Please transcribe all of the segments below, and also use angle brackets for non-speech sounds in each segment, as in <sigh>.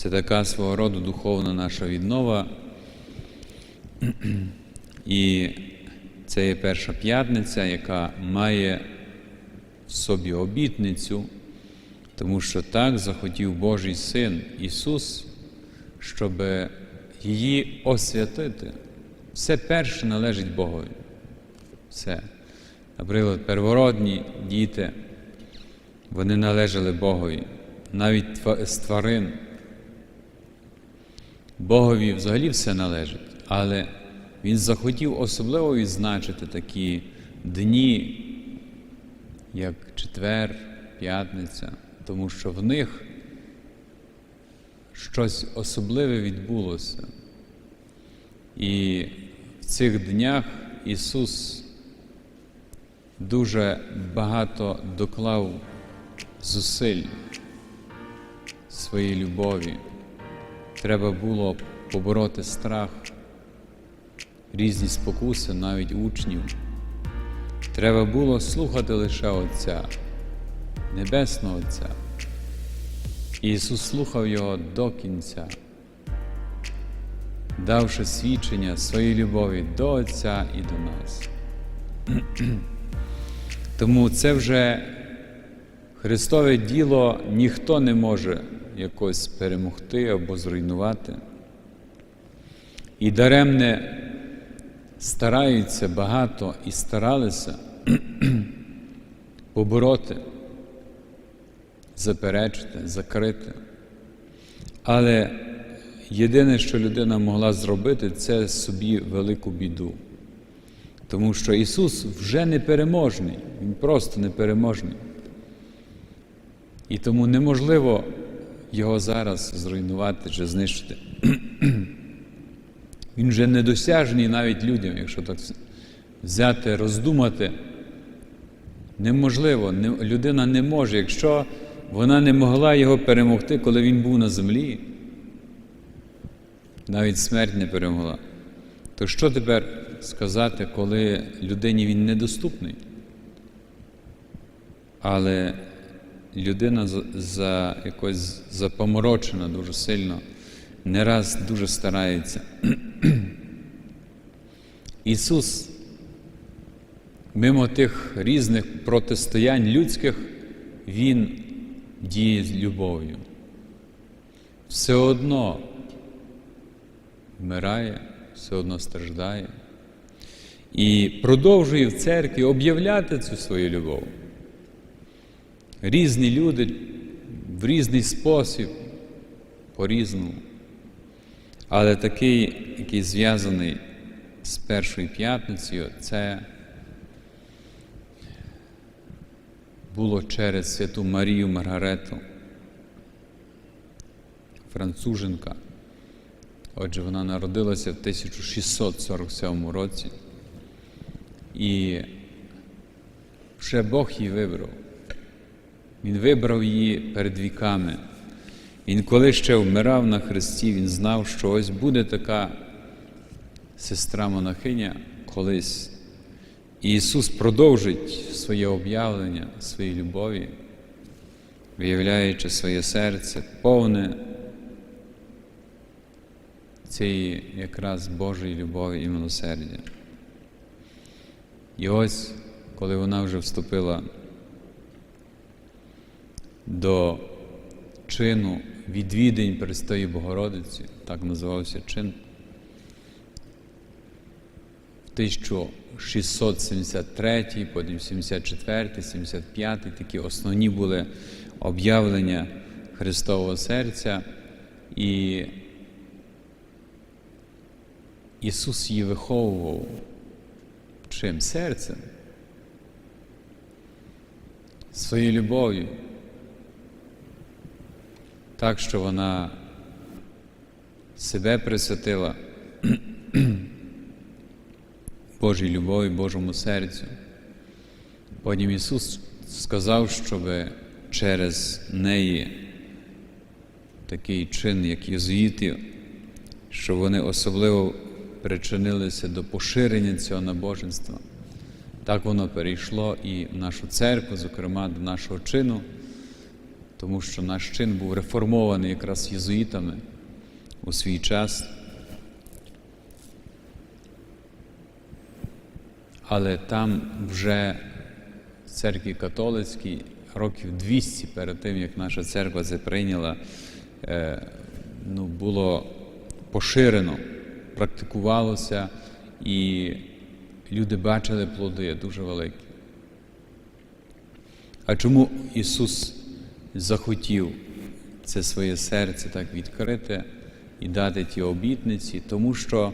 Це така свого роду духовна наша віднова. І це є перша п'ятниця, яка має в собі обітницю, тому що так захотів Божий Син Ісус, щоб її освятити. Все перше належить Богові. Все. Наприклад, первородні діти, вони належали Богові, навіть з тварин. Богові взагалі все належить, але Він захотів особливо відзначити такі дні, як четвер, п'ятниця, тому що в них щось особливе відбулося. І в цих днях Ісус дуже багато доклав зусиль своїй любові. Треба було побороти страх, різні спокуси, навіть учнів. Треба було слухати лише Отця, Небесного Отця. Ісус слухав Його до кінця, давши свідчення своєї любові до Отця і до нас. Тому це вже Христове діло ніхто не може якось перемогти або зруйнувати. І даремне стараються багато і старалися <clears throat> побороти, заперечити, закрити. Але єдине, що людина могла зробити, це собі велику біду. Тому що Ісус вже непереможний, Він просто непереможний. І тому неможливо його зараз зруйнувати чи знищити. <clears throat> Він вже недосяжний навіть людям, якщо так взяти, роздумати. Неможливо, не- людина не може, якщо вона не могла його перемогти, коли він був на землі, навіть смерть не перемогла. То що тепер сказати, коли людині він недоступний? Але людина за, якось запоморочена дуже сильно, не раз дуже старається. <clears throat> Ісус, мимо тих різних протистоянь людських, Він діє з любов'ю. Все одно вмирає, все одно страждає. І продовжує в церкві об'являти цю свою любов. Різні люди в різний спосіб, по-різному. Але такий, який зв'язаний з першою п'ятницею, це було через святу Марію Маргарету, француженка. Отже, вона народилася в 1647 році. І вже Бог її вибрав. Він вибрав її перед віками. Він, коли ще вмирав на Христі, він знав, що ось буде така сестра монахиня колись. І Ісус продовжить своє об'явлення, своєї любові, виявляючи своє серце, повне цієї якраз Божої любові і милосердя. І ось, коли вона вже вступила до чину відвідень Престої Богородиці, так називався чин, в 1673, потім 74, 75, такі основні були об'явлення Христового серця, і Ісус її виховував чим? Серцем, своєю любов'ю. Так, що вона себе присвятила Божій любові, Божому серцю. Потім Ісус сказав, щоб через неї такий чин, як єзуїтів, що вони особливо причинилися до поширення цього набоженства. Так воно перейшло і в нашу церкву, зокрема до нашого чину. Тому що наш чин був реформований якраз єзуїтами у свій час. Але там вже в церкві католицькій років 200 перед тим, як наша церква це прийняла, е, ну, було поширено, практикувалося, і люди бачили плоди дуже великі. А чому Ісус захотів це своє серце так відкрити і дати ті обітниці? Тому що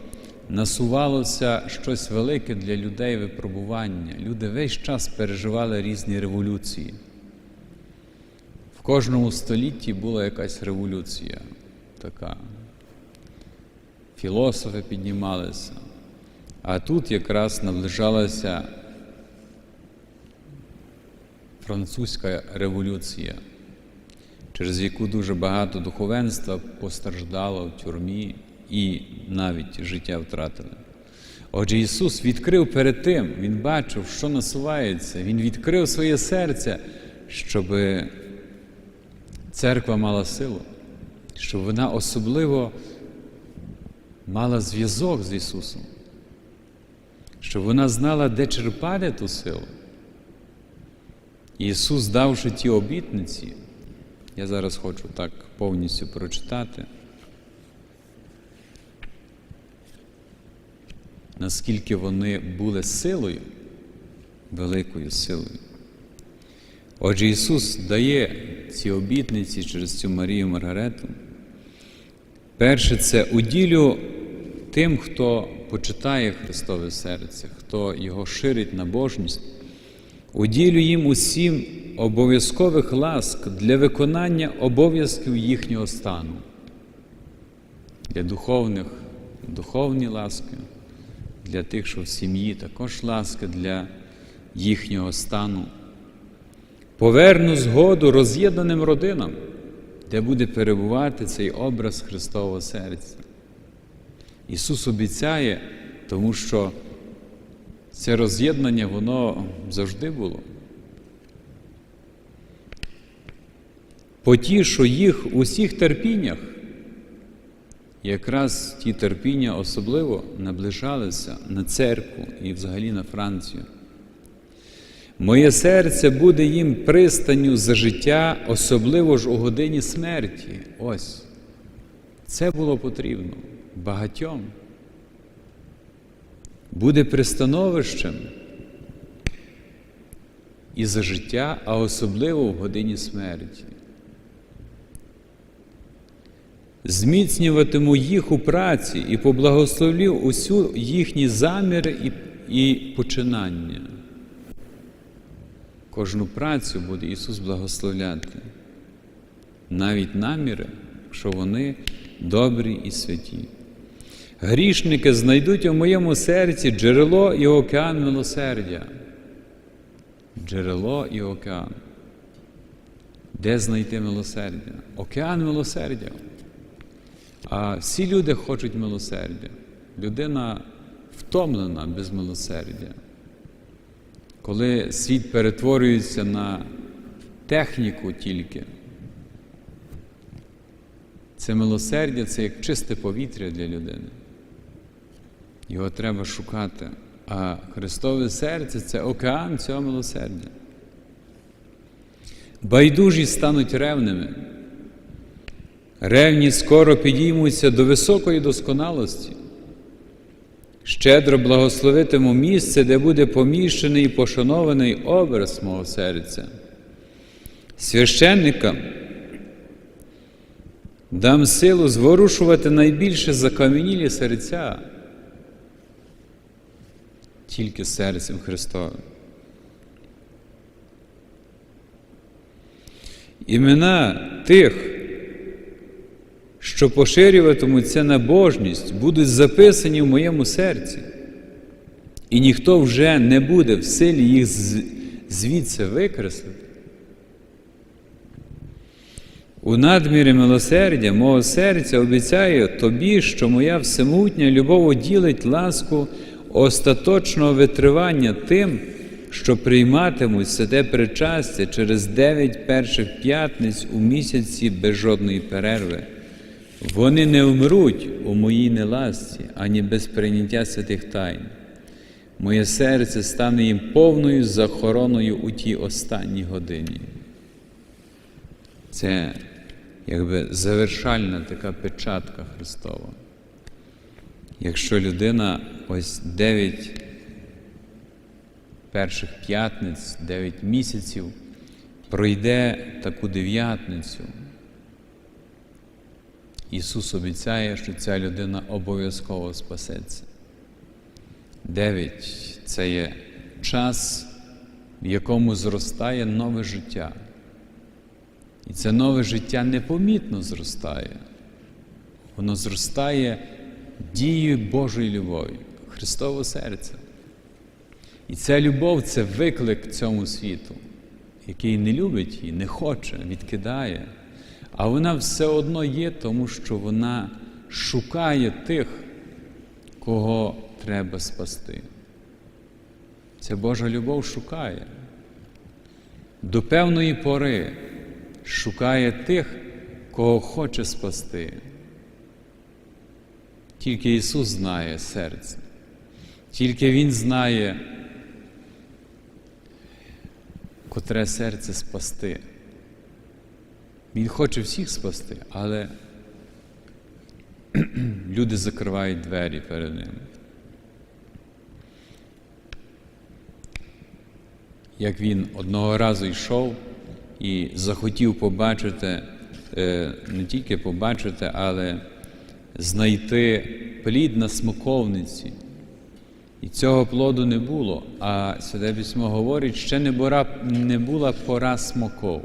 насувалося щось велике для людей випробування. Люди весь час переживали різні революції. В кожному столітті була якась революція така. Філософи піднімалися. А тут якраз наближалася французька революція, через яку дуже багато духовенства постраждало в тюрмі і навіть життя втратили. Отже, Ісус відкрив перед тим, Він бачив, що насувається, Він відкрив своє серце, щоб церква мала силу, щоб вона особливо мала зв'язок з Ісусом, щоб вона знала, де черпати ту силу. Ісус, давши ті обітниці, я зараз хочу так повністю прочитати, наскільки вони були силою, великою силою. Отже, Ісус дає ці обітниці через цю Марію Маргарету. Перше, це уділю тим, хто почитає Христове серце, хто його ширить набожність, уділю їм усім обов'язкових ласк для виконання обов'язків їхнього стану. Для духовних духовні ласки, для тих, що в сім'ї також ласки для їхнього стану. Поверну згоду роз'єднаним родинам, де буде перебувати цей образ Христового серця. Ісус обіцяє, тому що це роз'єднання, воно завжди було. Потішу їх у всіх терпіннях. Якраз ті терпіння особливо наближалися на церкву і взагалі на Францію. Моє серце буде їм пристанню за життя, особливо ж у годині смерті. Ось. Це було потрібно багатьом. Буде пристановищем і за життя, а особливо в годині смерті. Зміцнюватиму їх у праці і поблагословлю усю їхні заміри і, і починання. Кожну працю буде Ісус благословляти, навіть наміри, що вони добрі і святі. Грішники знайдуть у моєму серці джерело і океан милосердя. Джерело і океан. Де знайти милосердя? Океан милосердя. А всі люди хочуть милосердя. Людина втомлена без милосердя. Коли світ перетворюється на техніку тільки, це милосердя це як чисте повітря для людини. Його треба шукати. А Христове серце це океан цього милосердя. Байдужі стануть ревними. Ревні скоро підіймуться до високої досконалості. Щедро благословитиму місце, де буде поміщений і пошанований образ мого серця. Священникам дам силу зворушувати найбільше закам'янілі серця тільки серцем Христовим. Імена тих, що поширюватимуть ця набожність, будуть записані в моєму серці, і ніхто вже не буде в силі їх звідси викреслити. У надмірі милосердя мого серця обіцяю тобі, що моя всемутня любов уділить ласку остаточного витривання тим, що прийматимуть святе причастя через дев'ять перших п'ятниць у місяці без жодної перерви. Вони не вмруть у моїй неласці, ані без прийняття святих тайн. Моє серце стане їм повною захороною у тій останній годині. Це якби завершальна така печатка Христова. Якщо людина ось дев'ять перших п'ятниць, дев'ять місяців пройде таку дев'ятницю, Ісус обіцяє, що ця людина обов'язково спасеться. Дев'ять це є час, в якому зростає нове життя. І це нове життя непомітно зростає. Воно зростає дією Божої любові, Христове серце. І ця любов це виклик цьому світу, який не любить і не хоче, відкидає. А вона все одно є, тому що вона шукає тих, кого треба спасти. Ця Божа любов шукає. До певної пори шукає тих, кого хоче спасти. Тільки Ісус знає серце, тільки Він знає, котре серце спасти. Він хоче всіх спасти, але <clears throat> люди закривають двері перед ним. Як він одного разу йшов і захотів побачити, е, не тільки побачити, але знайти плід на смоковниці. І цього плоду не було, а Святе Письмо говорить, ще не була, пора смоков.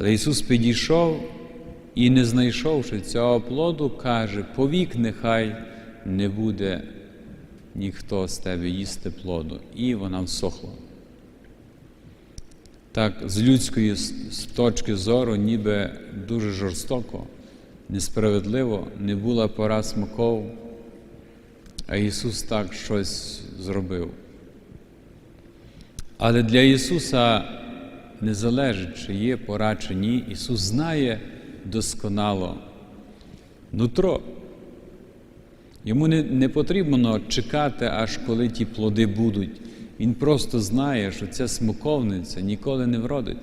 Але Ісус підійшов і, не знайшовши цього плоду, каже, повік нехай не буде ніхто з тебе їсти плоду. І вона всохла. Так, з людської точки зору, ніби дуже жорстоко, несправедливо, не була пора смаков, а Ісус так щось зробив. Але для Ісуса не залежить, чи є пора, чи ні. Ісус знає досконало нутро. Йому не, не потрібно чекати, аж коли ті плоди будуть. Він просто знає, що ця смоковниця ніколи не вродить.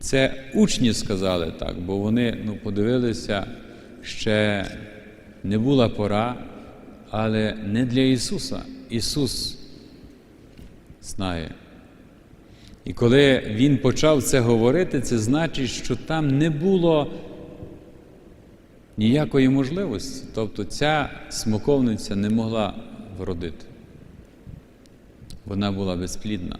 Це учні сказали так, бо вони ну, подивилися, ще не була пора, але не для Ісуса. Ісус знає. І коли Він почав це говорити, це значить, що там не було ніякої можливості. Тобто ця смоковниця не могла вродити. Вона була безплідна.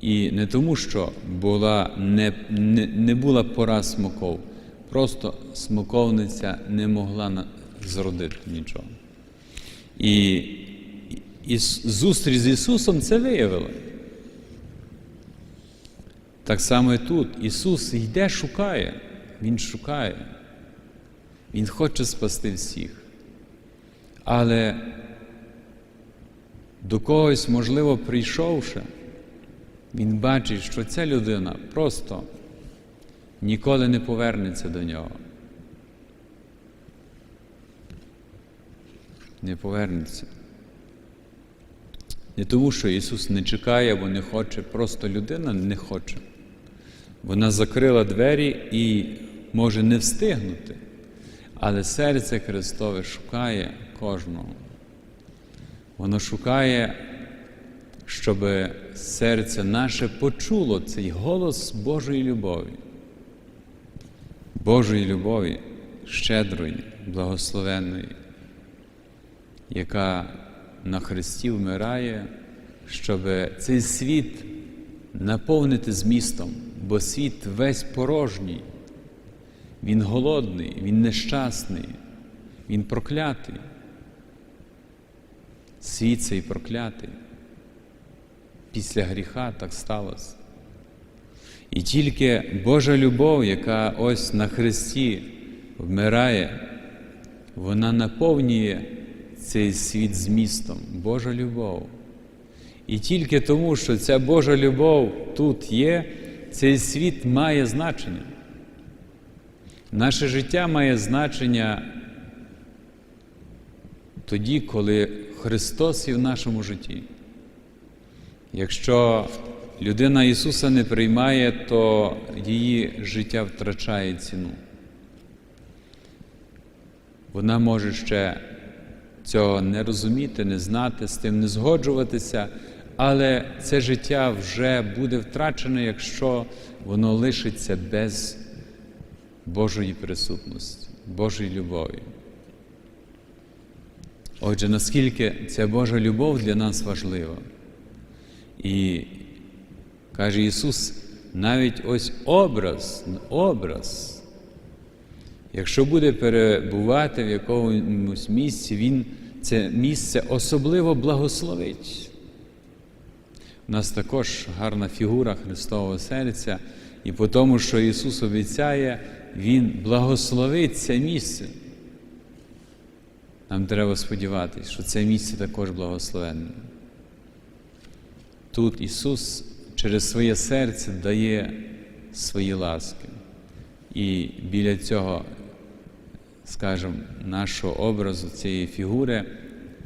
І не тому, що була не, не, не була пора смоков, просто смоковниця не могла зродити нічого. І, і зустріч з Ісусом це виявила. Так само і тут Ісус йде, шукає, Він шукає, Він хоче спасти всіх. Але до когось, можливо, прийшовши, він бачить, що ця людина просто ніколи не повернеться до нього. Не повернеться. Не тому, що Ісус не чекає або не хоче, просто людина не хоче. Вона закрила двері і може не встигнути, але серце Христове шукає кожного. Воно шукає, щоб серце наше почуло цей голос Божої любові, Божої любові, щедрої, благословенної, яка на Христі вмирає, щоб цей світ наповнити змістом, бо світ весь порожній, він голодний, він нещасний, він проклятий. Світ цей проклятий. Після гріха так сталося. І тільки Божа любов, яка ось на Христі вмирає, вона наповнює цей світ змістом, Божа любов. І тільки тому, що ця Божа любов тут є, цей світ має значення. Наше життя має значення тоді, коли Христос є в нашому житті. Якщо людина Ісуса не приймає, то її життя втрачає ціну. Вона може ще цього не розуміти, не знати, з тим не згоджуватися, але це життя вже буде втрачене, якщо воно лишиться без Божої присутності, Божої любові. Отже, наскільки ця Божа любов для нас важлива. І каже Ісус, навіть ось образ, образ, якщо буде перебувати в якомусь місці, Він це місце особливо благословить. У нас також гарна фігура Христового серця, і по тому, що Ісус обіцяє, Він благословить це місце. Нам треба сподіватися, що це місце також благословенне. Тут Ісус через своє серце дає свої ласки. І біля цього, скажімо, нашого образу, цієї фігури,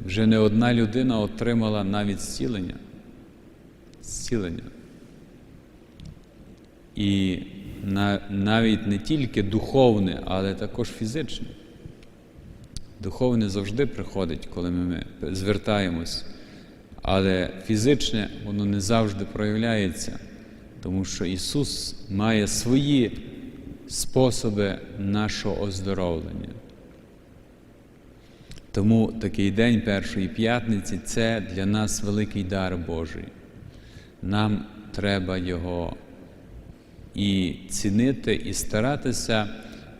вже не одна людина отримала навіть зцілення. Зцілення. І навіть не тільки духовне, але також фізичне. Духовне завжди приходить, коли ми звертаємось, але фізичне воно не завжди проявляється, тому що Ісус має свої способи нашого оздоровлення. Тому такий день Першої п'ятниці це для нас великий дар Божий. Нам треба його і цінити, і старатися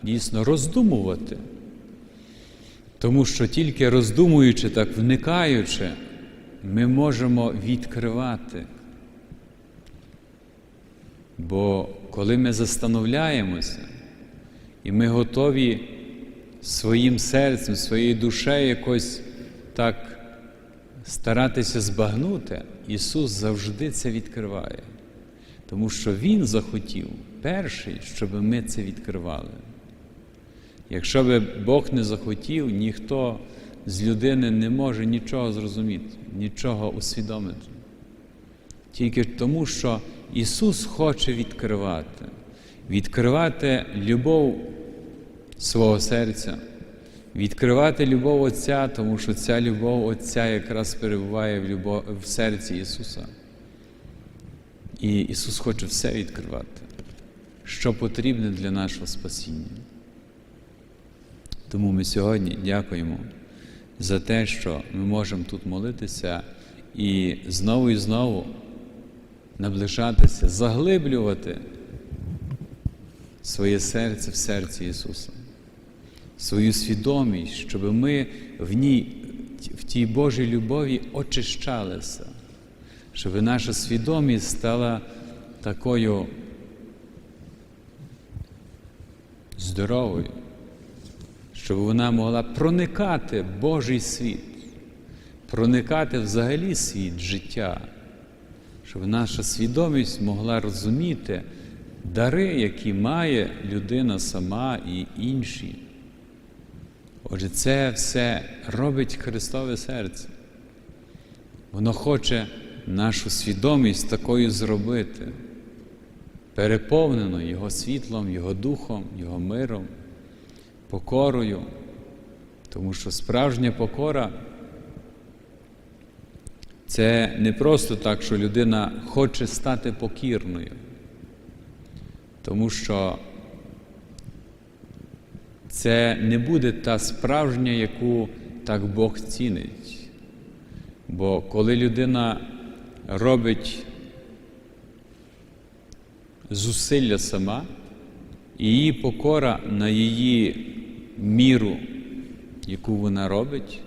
дійсно роздумувати. Тому що тільки роздумуючи так, вникаючи, ми можемо відкривати. Бо коли ми застановляємося, і ми готові своїм серцем, своєю душею якось так старатися збагнути, Ісус завжди це відкриває. Тому що Він захотів перший, щоб ми це відкривали. Якщо би Бог не захотів, ніхто з людини не може нічого зрозуміти, нічого усвідомити. Тільки тому, що Ісус хоче відкривати, відкривати любов свого серця, відкривати любов Отця, тому що ця любов Отця якраз перебуває в, любов, в серці Ісуса. І Ісус хоче все відкривати, що потрібне для нашого спасіння. Тому ми сьогодні дякуємо за те, що ми можемо тут молитися і знову і знову наближатися, заглиблювати своє серце в серці Ісуса, свою свідомість, щоб ми в ній, в тій Божій любові очищалися, щоб наша свідомість стала такою здоровою щоб вона могла проникати в Божий світ, проникати взагалі світ життя, щоб наша свідомість могла розуміти дари, які має людина сама і інші. Отже, це все робить Христове серце. Воно хоче нашу свідомість такою зробити, переповнено Його світлом, Його духом, Його миром покорою, тому що справжня покора це не просто так, що людина хоче стати покірною, тому що це не буде та справжня, яку так Бог цінить. Бо коли людина робить зусилля сама, і її покора на її міру, яку вона робить,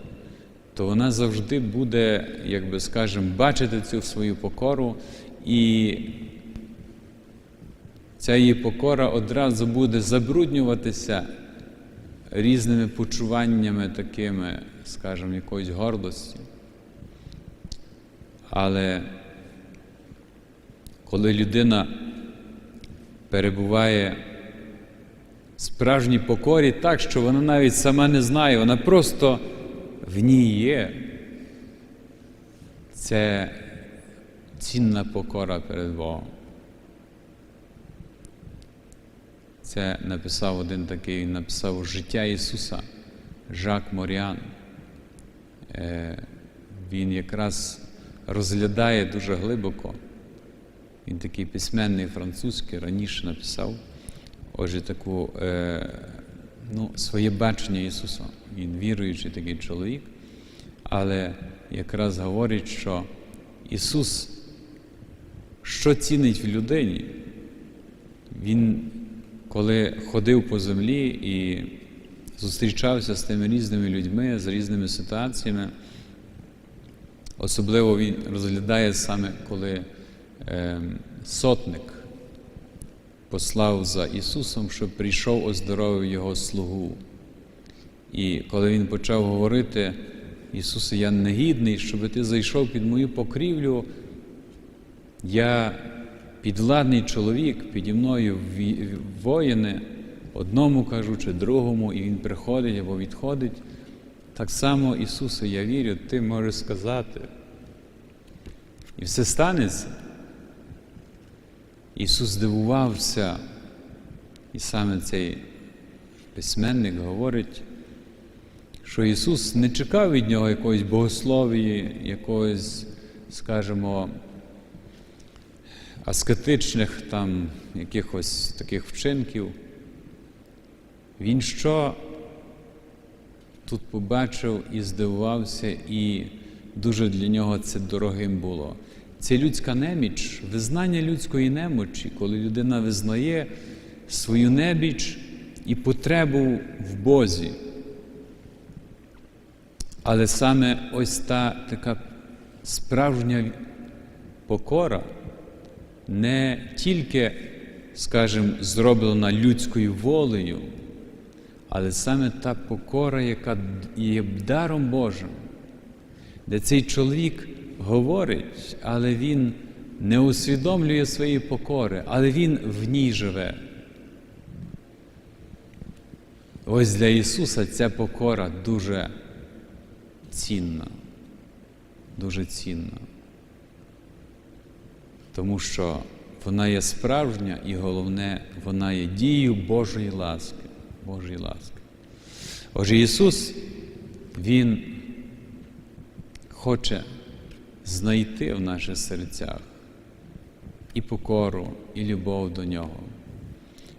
то вона завжди буде, як би скажемо, бачити цю свою покору, і ця її покора одразу буде забруднюватися різними почуваннями такими, скажімо, якоїсь гордості. Але коли людина перебуває в справжній покорі так, що вона навіть сама не знає, вона просто в ній є. Це цінна покора перед Богом. Це написав один такий, він написав життя Ісуса Жак Моріан. Е, Він якраз розглядає дуже глибоко. Він такий письменний французький, раніше написав отже, таку, е, ну, своє бачення Ісуса. Він віруючий такий чоловік, але якраз говорить, що Ісус, що цінить в людині, Він, коли ходив по землі і зустрічався з тими різними людьми, з різними ситуаціями, особливо він розглядає саме, коли е, сотник послав за Ісусом, щоб прийшов, оздоровив Його слугу. І коли він почав говорити, Ісусе, я негідний, щоб ти зайшов під мою покрівлю, я підвладний чоловік, піді мною воїни, одному кажу чи другому, і Він приходить або відходить. Так само, Ісусе, я вірю, Ти можеш сказати. І все станеться. Ісус здивувався, і саме цей письменник говорить, що Ісус не чекав від нього якоїсь богословії, якогось, скажімо, аскетичних там якихось таких вчинків. Він що тут побачив і здивувався, і дуже для нього це дорогим було. Це людська неміч, визнання людської немочі, коли людина визнає свою неміч і потребу в Бозі. Але саме ось та така справжня покора не тільки, скажімо, зроблена людською волею, але саме та покора, яка є даром Божим, де цей чоловік говорить, але він не усвідомлює своєї покори, але він в ній живе. Ось для Ісуса ця покора дуже цінна, дуже цінна. Тому що вона є справжня і головне, вона є дією Божої ласки. Божої ласки. Отже, Ісус, Він хоче знайти в наших серцях і покору, і любов до Нього.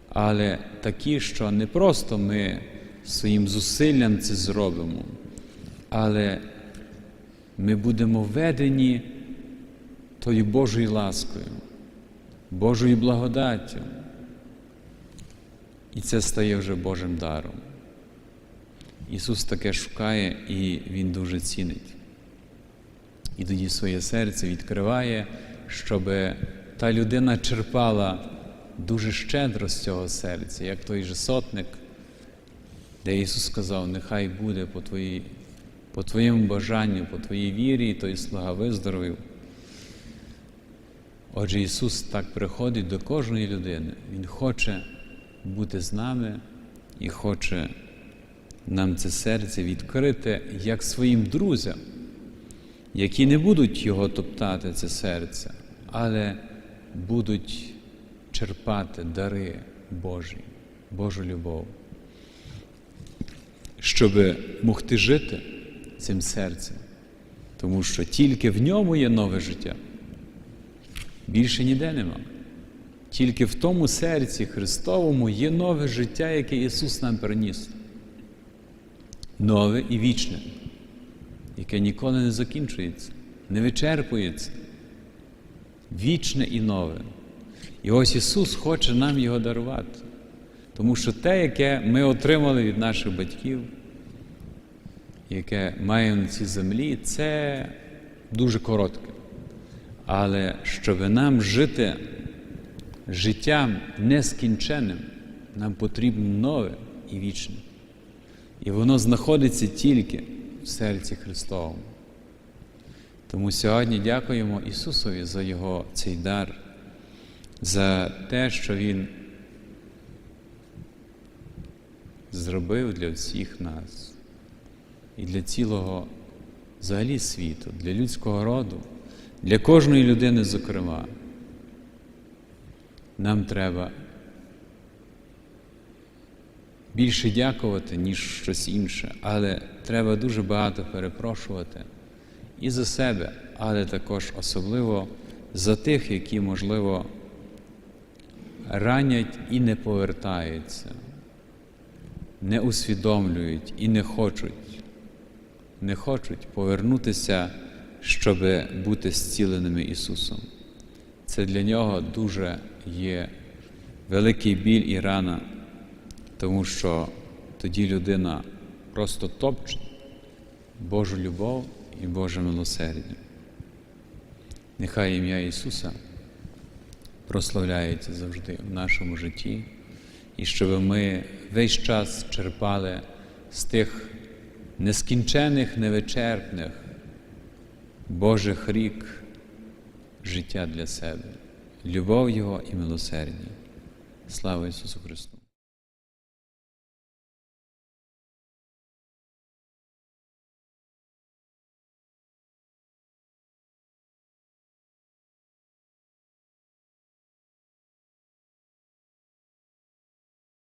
Але такі, що не просто ми своїм зусиллям це зробимо, але ми будемо ведені тою Божою ласкою, Божою благодаттю. І це стає вже Божим даром. Ісус таке шукає і Він дуже цінить. І тоді своє серце відкриває, щоб та людина черпала дуже щедро з цього серця, як той же сотник, де Ісус сказав, нехай буде по, твоїй, по Твоєму бажанню, по Твоїй вірі, і той слуга виздоровив. Отже, Ісус так приходить до кожної людини. Він хоче бути з нами і хоче нам це серце відкрити як своїм друзям, які не будуть його топтати, це серце, але будуть черпати дари Божі, Божу любов, щоб могти жити цим серцем, тому що тільки в ньому є нове життя. Більше ніде нема. Тільки в тому серці Христовому є нове життя, яке Ісус нам приніс. Нове і вічне, яке ніколи не закінчується, не вичерпується. Вічне і нове. І ось Ісус хоче нам його дарувати. Тому що те, яке ми отримали від наших батьків, яке маємо на цій землі, це дуже коротке. Але щоб нам жити життям нескінченним, нам потрібно нове і вічне. І воно знаходиться тільки в серці Христовому. Тому сьогодні дякуємо Ісусові за Його цей дар, за те, що Він зробив для всіх нас і для цілого взагалі світу, для людського роду, для кожної людини, зокрема. Нам треба більше дякувати, ніж щось інше, але треба дуже багато перепрошувати і за себе, але також особливо за тих, які, можливо, ранять і не повертаються, не усвідомлюють і не хочуть, не хочуть повернутися, щоб бути зціленими Ісусом. Це для нього дуже є великий біль і рана, тому що тоді людина просто топче Божу любов і Боже милосердя. Нехай ім'я Ісуса прославляється завжди в нашому житті, і щоб ми весь час черпали з тих нескінчених, невичерпних Божих рік життя для себе, любов Його і милосердя. Слава Ісусу Христу!